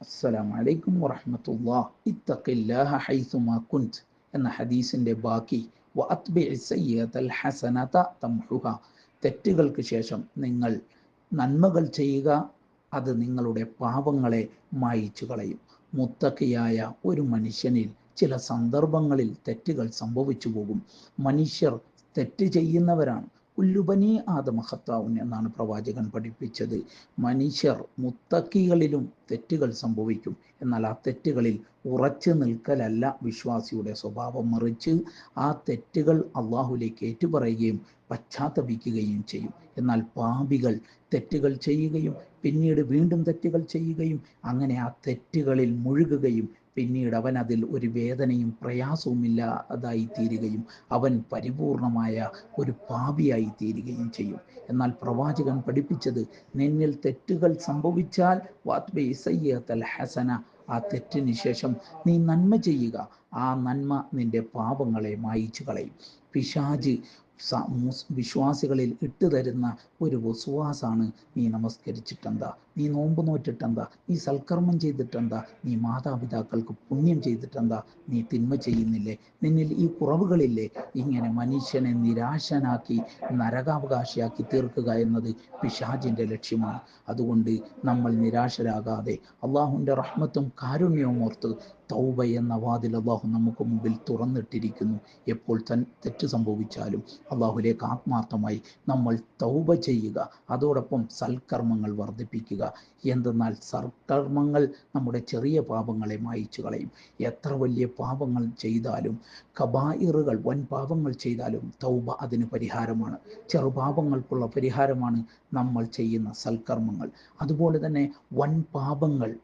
അസ്സലാമു അലൈക്കും വറഹമത്തുല്ലാ ഇത്തഖില്ലാഹ ഹൈസുമാ കുൻത്. എന്ന ഹദീസിന്റെ ബാക്കി ഹസനത തംഹുഹ. തെറ്റുകൾക്ക് ശേഷം നിങ്ങൾ നന്മകൾ ചെയ്യുക അത് നിങ്ങളുടെ പാപങ്ങളെ മായിച്ചു കളയും. മുത്തക്കിയായ ഒരു മനുഷ്യനിൽ ചില സന്ദർഭങ്ങളിൽ തെറ്റുകൾ സംഭവിച്ചു പോകും. മനുഷ്യർ തെറ്റ് ചെയ്യുന്നവരാണ്. ഉല്ലുബനി ആദമ എന്നാണ് പ്രവാചകൻ പഠിപ്പിച്ചത്. മനുഷ്യർ മുത്തക്കികളിലും തെറ്റുകൾ സംഭവിക്കും. എന്നാൽ ആ തെറ്റുകളിൽ ഉറച്ചു നിൽക്കലല്ല വിശ്വാസിയുടെ സ്വഭാവം മറിച്ച് ആ തെറ്റുകൾ അള്ളാഹുലേക്ക് ഏറ്റുപറയുകയും പശ്ചാത്തപിക്കുകയും ചെയ്യും. എന്നാൽ പാപികൾ തെറ്റുകൾ ചെയ്യുകയും പിന്നീട് വീണ്ടും തെറ്റുകൾ ചെയ്യുകയും അങ്ങനെ ആ തെറ്റുകളിൽ മുഴുകുകയും പിന്നീട് അവൻ അതിൽ ഒരു വേദനയും പ്രയാസവും ഇല്ലാതായി തീരുകയും അവൻ പരിപൂർണമായ ഒരു പാപിയായി തീരുകയും ചെയ്യും. എന്നാൽ പ്രവാചകൻ പഠിപ്പിച്ചത് നിന്നിൽ തെറ്റുകൾ സംഭവിച്ചാൽ ഹസന ആ തെറ്റിന് ശേഷം നീ നന്മ ചെയ്യുക. ആ നന്മ നിന്റെ പാപങ്ങളെ മായിച്ചു കളയും പിശാജ് വിശ്വാസികളിൽ ഇട്ടുതരുന്ന ഒരു വസുവാസാണ് നീ നമസ്കരിച്ചിട്ടെന്താ? നീ നോമ്പ് നോറ്റിട്ടെന്താ? നീ സൽക്കർമ്മം ചെയ്തിട്ടെന്താ? നീ മാതാപിതാക്കൾക്ക് പുണ്യം ചെയ്തിട്ടെന്താ? നീ തിന്മ ചെയ്യുന്നില്ലേ? നിന്നിൽ ഈ കുറവുകളില്ലേ? ഇങ്ങനെ മനുഷ്യനെ നിരാശനാക്കി നരകാവകാശിയാക്കി തീർക്കുക എന്നത് പിശാജിന്റെ ലക്ഷ്യമാണ്. അതുകൊണ്ട് നമ്മൾ നിരാശരാകാതെ അള്ളാഹുവിന്റെ റഹ്മത്തും കാരുണ്യവും ഓർത്ത് തൗബ എന്ന വാതിൽ അള്ളാഹു നമുക്ക് മുമ്പിൽ തുറന്നിട്ടിരിക്കുന്നു. എപ്പോൾ തൻ തെറ്റ് സംഭവിച്ചാലും അള്ളാഹുലേക്ക് ആത്മാർത്ഥമായി നമ്മൾ തൗബ ചെയ്യുക. അതോടൊപ്പം സൽക്കർമ്മങ്ങൾ വർദ്ധിപ്പിക്കുക. എന്തെന്നാൽ സൽക്കർമ്മങ്ങൾ നമ്മുടെ ചെറിയ പാപങ്ങളെ മായിച്ചു കളയും. എത്ര വലിയ പാപങ്ങൾ ചെയ്താലും കബായിറുകൾ വൻ പാപങ്ങൾ ചെയ്താലും തൗബ അതിന് പരിഹാരമാണ്. ചെറുപാപങ്ങൾക്കുള്ള പരിഹാരമാണ് നമ്മൾ ചെയ്യുന്ന സൽക്കർമ്മങ്ങൾ. അതുപോലെ തന്നെ വൻ പാപങ്ങൾ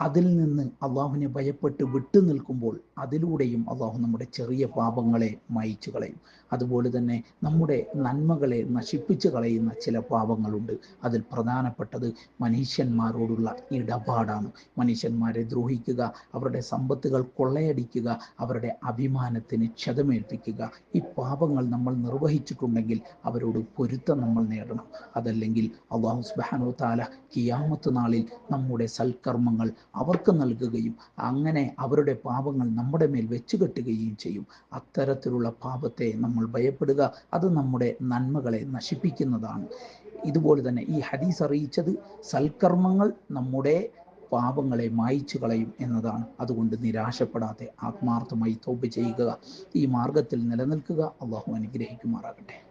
അതിൽ നിന്ന് അള്ളാഹുവിനെ ഭയപ്പെട്ട് വിട്ടു നിൽക്കുമ്പോൾ അതിലൂടെയും അള്ളാഹു നമ്മുടെ ചെറിയ പാപങ്ങളെ മായിച്ചു കളയും. അതുപോലെ തന്നെ നമ്മുടെ നന്മകളെ നശിപ്പിച്ചു കളയുന്ന ചില പാപങ്ങളുണ്ട്. അതിൽ പ്രധാനപ്പെട്ടത് മനുഷ്യന്മാരോടുള്ള ഇടപാടാണ്. മനുഷ്യന്മാരെ ദ്രോഹിക്കുക അവരുടെ സമ്പത്തുകൾ കൊള്ളയടിക്കുക അവരുടെ അഭിമാനത്തിന് ക്ഷതമേൽപ്പിക്കുക. ഈ പാപങ്ങൾ നമ്മൾ നിർവഹിച്ചിട്ടുണ്ടെങ്കിൽ അവരോട് പൊരുത്തം നമ്മൾ നേടണം. അതല്ലെങ്കിൽ അള്ളാഹു സുബാനോ താല കിയാമത്ത് നാളിൽ നമ്മുടെ സൽക്കർമ്മങ്ങൾ അവർക്ക് നൽകുകയും അങ്ങനെ അവരുടെ പാപങ്ങൾ നമ്മുടെ മേൽ വെച്ചു കെട്ടുകയും ചെയ്യും. അത്തരത്തിലുള്ള പാപത്തെ നമ്മൾ ഭയപ്പെടുക അത് നമ്മുടെ നന്മകളെ നശിപ്പിക്കുന്നതാണ്. ഇതുപോലെ തന്നെ ഈ ഹദീസ് അറിയിച്ചത് സൽക്കർമ്മങ്ങൾ നമ്മുടെ പാപങ്ങളെ മായിച്ചു കളയും എന്നതാണ്. അതുകൊണ്ട് നിരാശപ്പെടാതെ ആത്മാർത്ഥമായി തോപ്പ് ചെയ്യുക. ഈ മാർഗത്തിൽ നിലനിൽക്കുക. അള്ളാഹു അനുഗ്രഹിക്കുമാറാകട്ടെ.